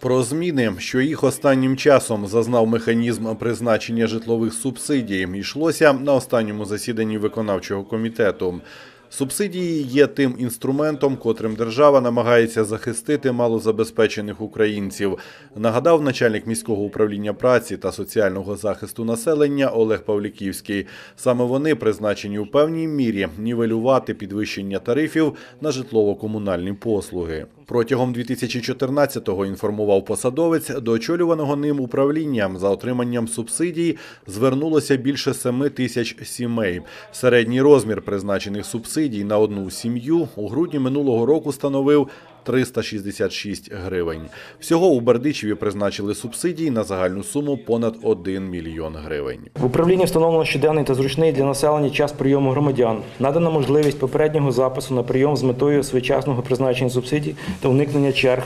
Про зміни, що їх останнім часом зазнав механізм призначення житлових субсидій, йшлося на останньому засіданні виконавчого комітету. Субсидії є тим інструментом, котрим держава намагається захистити малозабезпечених українців. Нагадав начальник міського управління праці та соціального захисту населення Олег Павліківський. Саме вони призначені у певній мірі нівелювати підвищення тарифів на житлово-комунальні послуги. Протягом 2014-го інформував посадовець до очолюваного ним управління за отриманням субсидій звернулося більше 7 тисяч сімей. Середній розмір призначених субсидій на одну сім'ю у грудні минулого року становив 366 гривень. Всього у Бердичеві призначили субсидії на загальну суму понад 1 мільйон гривень. В управлінні встановлено щоденний та зручний для населення час прийому громадян. Надана можливість попереднього запису на прийом з метою своєчасного призначення субсидій та уникнення черг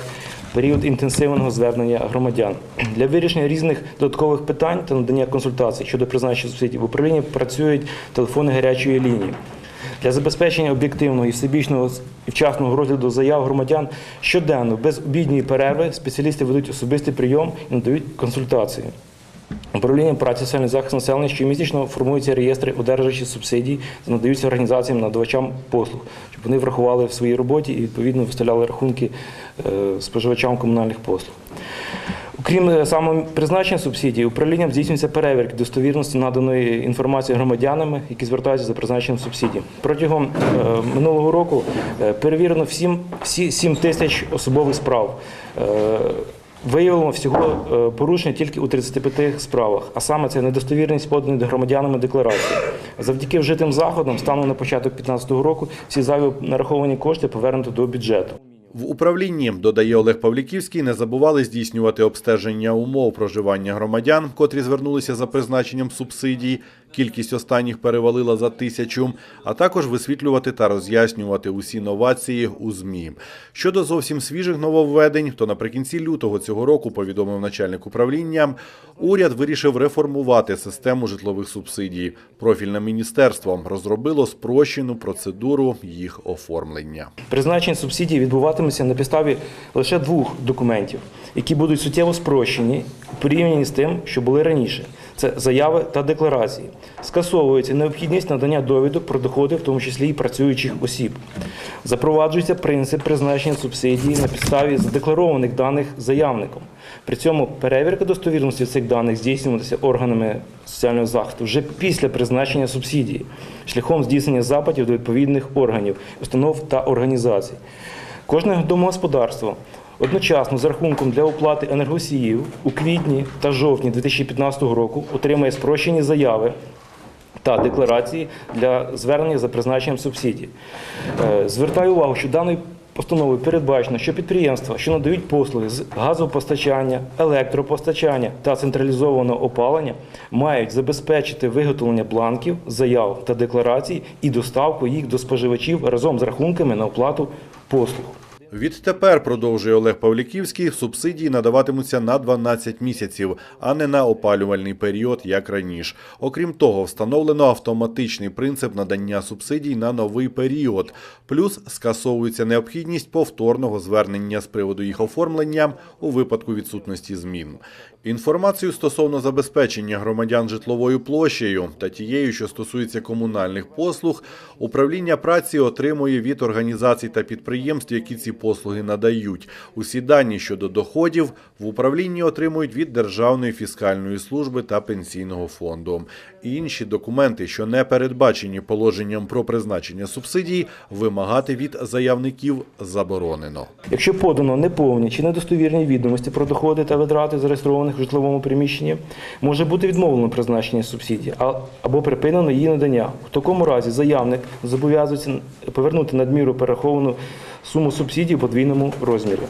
період інтенсивного звернення громадян. Для вирішення різних додаткових питань та надання консультацій щодо призначення субсидій в управлінні працюють телефони гарячої лінії. Для забезпечення об'єктивного і всебічного і вчасного розгляду заяв громадян щоденно без обідньої перерви спеціалісти ведуть особистий прийом і надають консультації. Управлінням праці соціальний захист населення щомісячно формуються реєстри одержувачі субсидій та надаються організаціям надавачам послуг, щоб вони врахували в своїй роботі і відповідно виставляли рахунки е, споживачам комунальних послуг. Окрім е, саме призначення субсидій, управлінням здійснюється перевірка достовірності наданої інформації громадянами, які звертаються за призначенням субсидій. Протягом е, минулого року е, перевірено всім, всі 7 тисяч особових справ. Виявлено всього порушення тільки у 35 справах, а саме це недостовірність поданої громадянами декларації. Завдяки вжитим заходам, станом на початок 2015 року, всі зайві нараховані кошти повернуто до бюджету. В управлінні, додає Олег Павліківський, не забували здійснювати обстеження умов проживання громадян, котрі звернулися за призначенням субсидій. Кількість останніх перевалила за тисячу, а також висвітлювати та роз'яснювати усі новації у ЗМІ. Щодо зовсім свіжих нововведень, то наприкінці лютого цього року повідомив начальник управління, уряд вирішив реформувати систему житлових субсидій. Профільне міністерство розробило спрощену процедуру їх оформлення. Призначення субсидій відбуватиметься на підставі лише двох документів, які будуть суттєво спрощені у порівнянні з тим, що були раніше. Це заяви та декларації. Скасовується необхідність надання довідок про доходи, в тому числі і працюючих осіб. Запроваджується принцип призначення субсидії на підставі задекларованих даних заявником. При цьому перевірка достовірності цих даних здійснюватися органами соціального захисту вже після призначення субсидії, шляхом здійснення запитів до відповідних органів, установ та організацій. Кожне домогосподарство одночасно з рахунком для оплати енергосіїв у квітні та жовтні 2015 року отримає спрощені заяви та декларації для звернення за призначенням субсидій. Е, Звертаю увагу, що даною постановою передбачено, що підприємства, що надають послуги з газопостачання, електропостачання та централізованого опалення, мають забезпечити виготовлення бланків, заяв та декларацій і доставку їх до споживачів разом з рахунками на оплату послуг. Відтепер, продовжує Олег Павліківський, субсидії надаватимуться на 12 місяців, а не на опалювальний період, як раніше. Окрім того, встановлено автоматичний принцип надання субсидій на новий період. Плюс скасовується необхідність повторного звернення з приводу їх оформлення у випадку відсутності змін. Інформацію стосовно забезпечення громадян житловою площею та тією, що стосується комунальних послуг, управління праці отримує від організацій та підприємств, які ці послуги надають. Усі дані щодо доходів в управлінні отримують від Державної фіскальної служби та пенсійного фонду. Інші документи, що не передбачені положенням про призначення субсидій, вимагати від заявників заборонено. Якщо подано неповні чи недостовірні відомості про доходи та витрати зареєстрованих у житловому приміщенні, може бути відмовлено призначення субсидії або припинено її надання. У такому разі заявник зобов'язується повернути надміру перераховану суму субсидій в подвійному розмірі.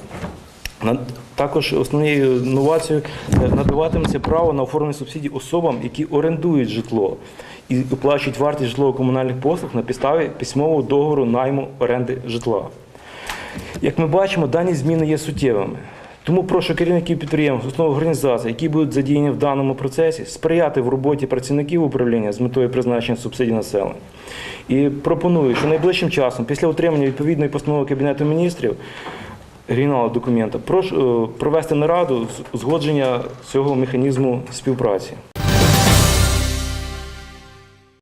Також основною новацією е, надаватиметься право на оформлення субсидій особам, які орендують житло і оплачують вартість житлово-комунальних послуг на підставі письмового договору найму оренди житла. Як ми бачимо, дані зміни є суттєвими. Тому прошу керівників підприємств, основних організацій, які будуть задіяні в даному процесі, сприяти в роботі працівників управління з метою призначення субсидій населення. І пропоную, що найближчим часом, після отримання відповідної постанови Кабінету міністрів, оригіналу документа. Прошу е, провести нараду з узгодження цього механізму співпраці.